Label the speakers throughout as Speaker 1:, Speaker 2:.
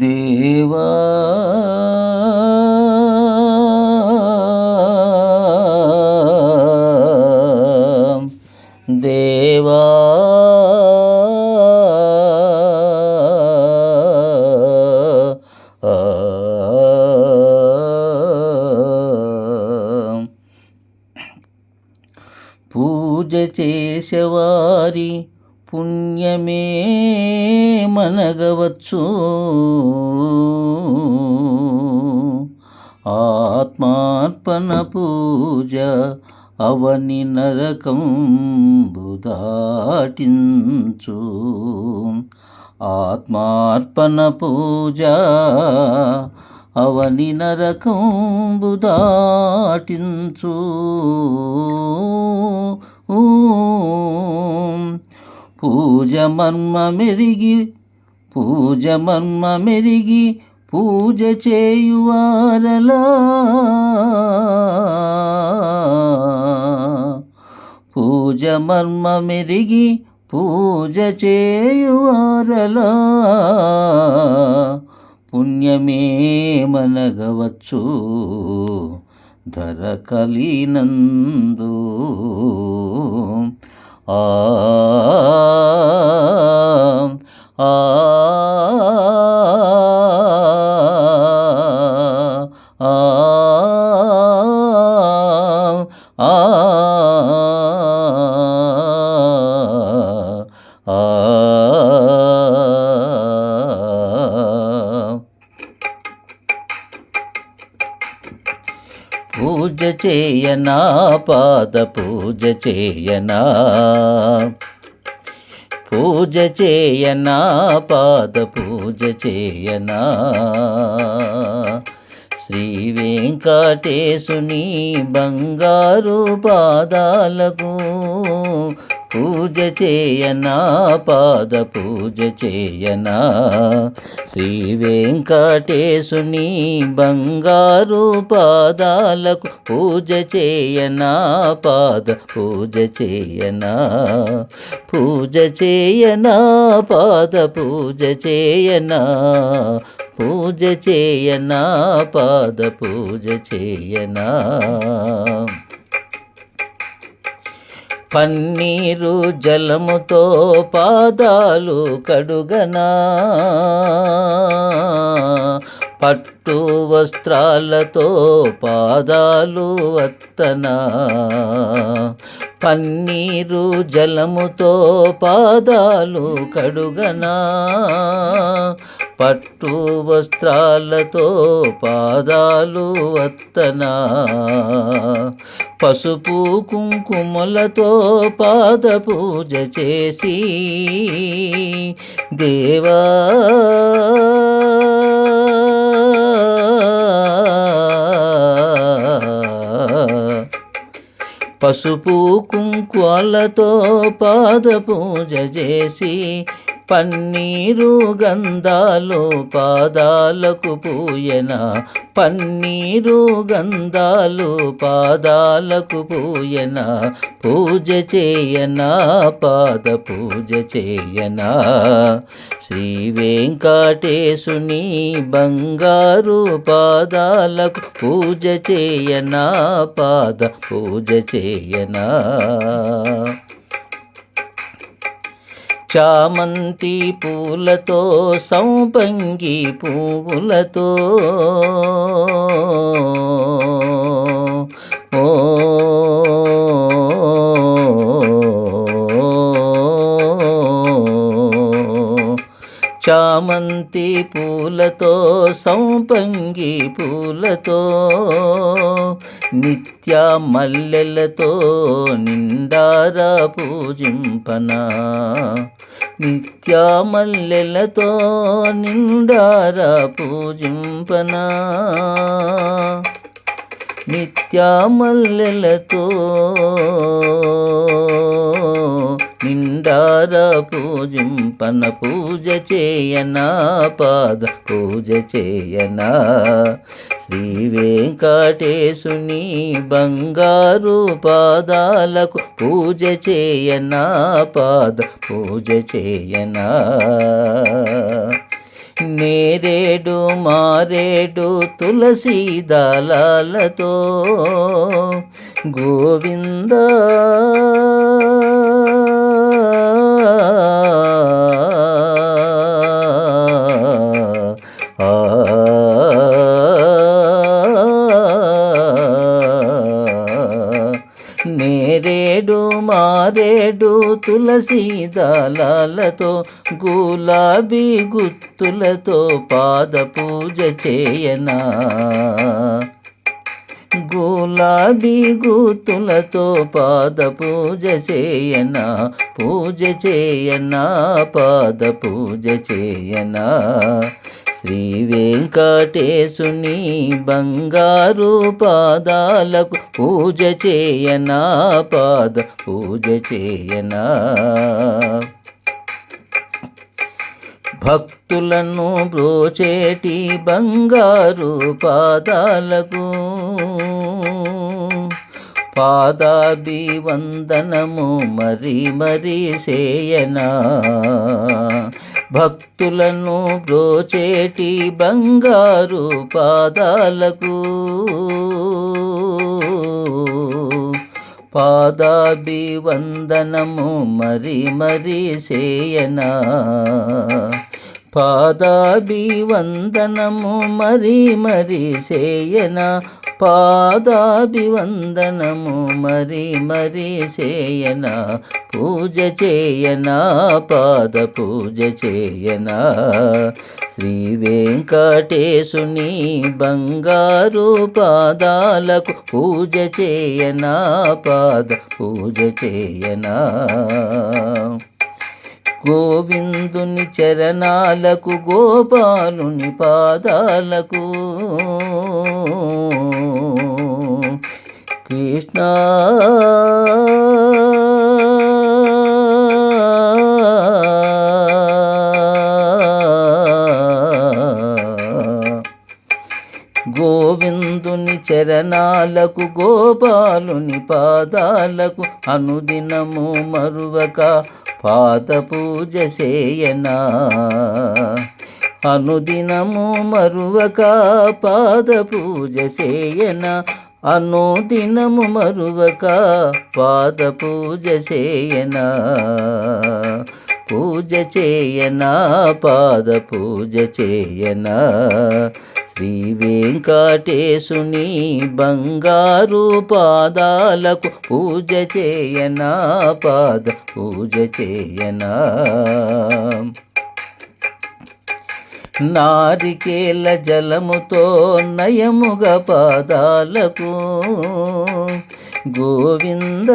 Speaker 1: దేవా మనగవచ్చు. ఆత్మార్పణ పూజ అవని నరకం బుదాటించు ఆత్మార్పణ పూజ అవని నరకం ఊ పూజ మర్మ మెరిగి పూజ మర్మ మెరిగి పూజ చేయువారలా. పూజ మర్మ మెరిగి పూజ చేయువారలా. పుణ్యమేమనగవచ్చు ధర కలినందు. ఆ పూజ చేయనా పాద పూజ చేయనా? పూజ చేయనా పాద పూజ చేయనా? శ్రీ వెంకటేశుని బంగారు పాదాలకు పూజ చేయనా పాద పూజ చేయనా? శ్రీ వెంకటేశుని బంగారు పాదాలకు పూజ చేయనా పాద పూజ చేయనా? పూజ చేయనా పాద పూజ చేయనా? పూజ చేయనా పాద పూజ చేయనా? పన్నీరు జలముతో పాదాలు కడుగనా. పట్టు వస్త్రాలతో పాదాలు వత్తన. పన్నీరు జలముతో పాదాలు కడుగనా. పట్టు వస్త్రాలతో పాదాలు వత్తనా. పసుపు కుంకుమలతో పాద పూజ చేసి దేవా పసుపు కుంకులతో పాద పూజ చేసి పన్నీరు గంధాలు పాదాలకు పూయన? పన్నీరు గంధాలు పాదాలకు పూయన? పూజ చేయన? పాద పూజ చేయన? శ్రీ వెంకటేశుని బంగారు పాదాలకు పూజ చేయన? పాద పూజ చేయన? చామంతి పూలతో సంపంగి పువ్వులతో ఓ చామంతి పూలతో సంపంగి పూలతో. నిత్య మల్లెలతో నిండారా పూజింపనా? నిత్య మల్లెలతో నిండారా పూజింపనా? నిత్య మల్లెలతో నిండారా పూజింపన పూజ చేయనా పాద పూజ చేయనా? శ్రీ వెంకటేశుని బంగారు పాదాలకు పూజ చేయనా పాద పూజ చేయనా? నేరేడు మారేడు తులసి దళాలతో గోవిందా మారేడు తులసి దళాలతో గులాబీ గుత్తులతో పాద పూజ చేయనా? గులాబీ గుత్తులతో పాద పూజ చేయనా? పూజ చేయనా? పాద పూజ చేయనా? శ్రీ వెంకటేశుని బంగారు పాదాలకు పూజ చేయనా పాద పూజ చేయనా? భక్తులను బ్రోచేటి బంగారు పాదాలకు పాదాభివందనము మరి మరి చేయనా? భక్తులను బ్రోచేటి బంగారు పాదాలకు. పాదాభివందనము మరి మరి చేయనా పాదాభివందనము మరి మరి చేయనా. పాదాభివందనము మరి మరి చేయనా. పూజ చేయనా పాద పూజ చేయనా. శ్రీ వెంకటేశుని బంగారు పాదాలకు పూజ చేయనా పాద పూజ చేయనా. గోవిందుని చరణాలకు గోపాలుని పాదాలకు. కృష్ణ చరణాలకు గోపాలుని పాదాలకు అనుదినము మరువక పాత పూజ చేయనా. అనుదినము మరువక పాద పూజ చేయనా. అనుదినము మరువక పాద పూజ చేయనా. పూజ చేయనా? పాద పూజ చేయనా? శ్రీ వెంకటేశుని బంగారు పాదాలకు పూజ చేయనా? పాద పూజ చేయనా? నారికేల జలముతో నయముగా పాదాలకు గోవింద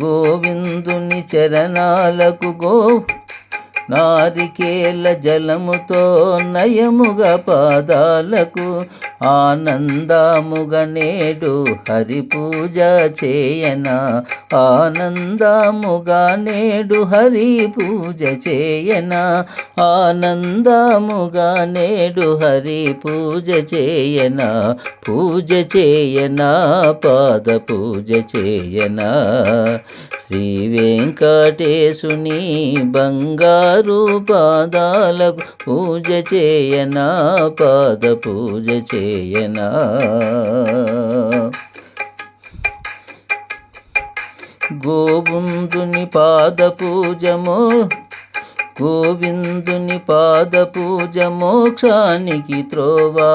Speaker 1: గోవిందుని చరణాలకు గో నారికేల జలముతో నయముగా పాదాలకు ఆనందముగా నేడు హరి పూజ చేయనా. ఆనందముగా నేడు హరి పూజ చేయనా. ఆనందముగా నేడు హరి పూజ చేయనా. పూజ చేయనా పాద పూజ చేయనా. శ్రీ వెంకటేశుని బంగారు పాదాలకు పూజ చేయనా పాద పూజ చేయ చేయనా? గోవిందుని పాద పూజము గోవిందుని పాద పూజ మోక్షానికి త్రోవా?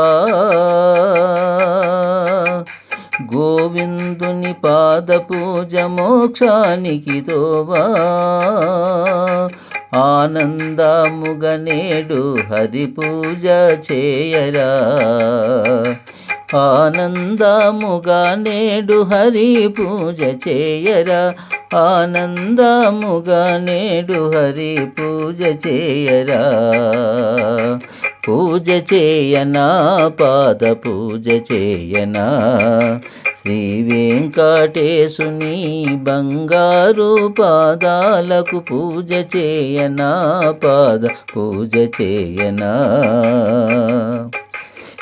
Speaker 1: గోవిందుని పాద పూజ మోక్షానికి త్రోవా? ఆనందముగనేడు హరి పూజ చేయరా. ఆనందముగా నేడు హరి పూజ చేయరా. ఆనందముగా నేడు హరి పూజ చేయరా. పూజ చేయనా పాద పూజ చేయనా? శ్రీ వెంకటేశుని బంగారు పాదాలకు పూజ చేయనా పాద పూజ చేయనా?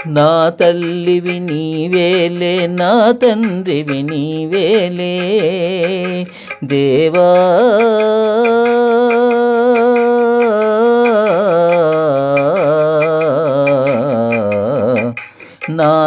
Speaker 1: నా తల్లివి నీవేలే నా తండ్రివి నీవేలే దేవా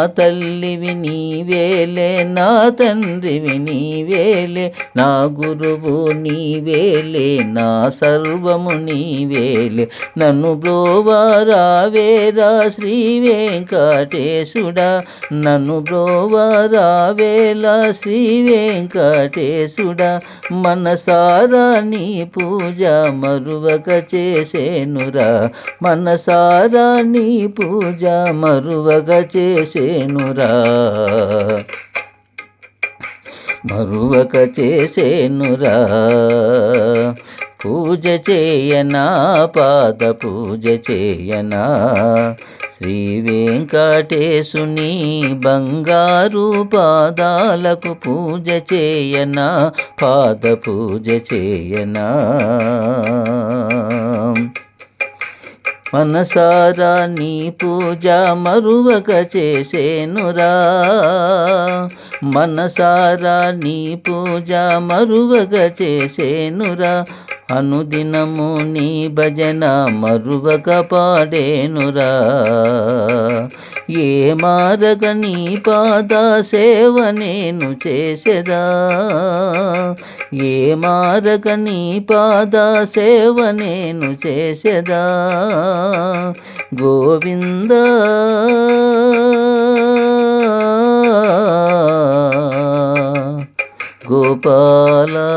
Speaker 1: తల్లివి నీవేలే నా తండ్రివి నీవేలే నా గురువు నీవేలే నా సర్వము నీవేలే. నన్ను బ్రోవారావేరా శ్రీ వెంకటేశుడా నన్ను బ్రోవారావేలా శ్రీ వెంకటేశుడా. మనసారా నీ పూజ మరువక చేసేనురా మనసారా నీ పూజ మరువక చేసేనురా. మరువక చేసేనురా. పూజ చేయనా పాద పూజ చేయనా? శ్రీ వెంకటేశుని బంగారు పాదాలకు పూజ చేయనా పాద పూజ చేయనా? మనసారా నీ పూజ మరువక చేసేనురా. మనసారా నీ పూజ మరువక చేసేనురా. అనుదినము నీ భజన మరువక పాడేనురా. ఏ మారగ నీ పాద సేవ నేను చేసేదా. ఏ మారగ నీ పాద సేవ నేను చేసేదా. గోవింద గోపాలా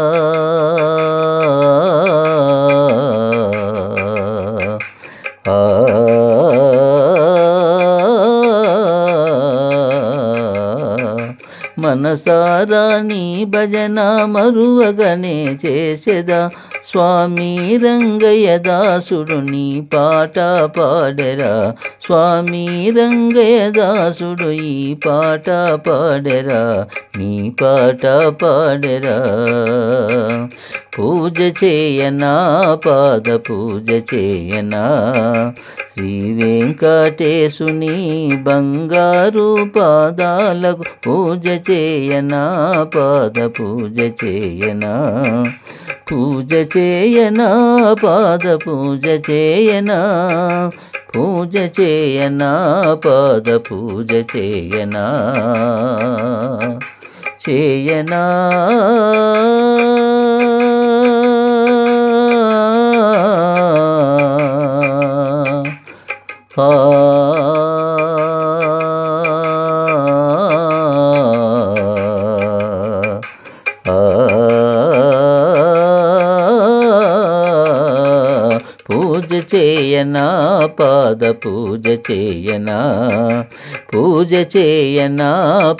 Speaker 1: మనసారా నీ భజన మరువగనే చేసెదా? స్వామి రంగయ్య దాసుడు నీ పాట పాడెరా. స్వామి రంగయ్య దాసుడు ఈ పాట పాడెరా. నీ పాట పాడెరా. పూజ చేయనా పాద పూజ చేయనా? శ్రీ వెంకటేశుని బంగారు పాదాలకు పూజ చేయనా పాద పూజ చేయనా? పూజ చేయనా పాద పూజ చేయనా? పూజ చేయనా పాద పూజ చేయనా? చేయనా? పూజ చేయనా పాద పూజ చేయనా? పూజ చేయనా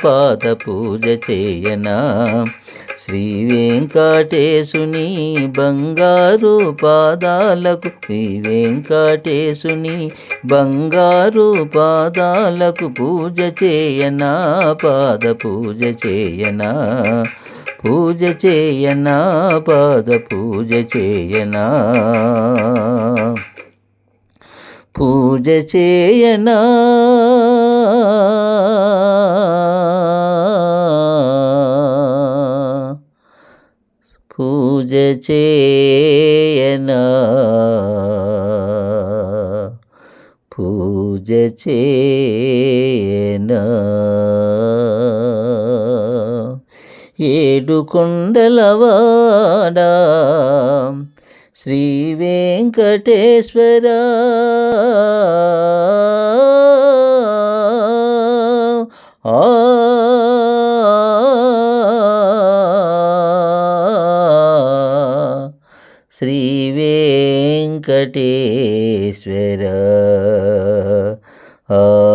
Speaker 1: పాద పూజ చేయనా? శ్రీ వెంకటేశుని బంగారు పాదాలకు శ్రీ వెంకటేశుని బంగారు పాదాలకు పూజ చేయనా పాద పూజ చేయనా పూజ చేయనా పాద పూజ చేయనా. పూజ చేయనా చేయనా? పూజ చేయనా? ఏడు కొండలవాడా శ్రీ వెంకటేశ్వర ఆ వెంకటేశ్వర. ఆ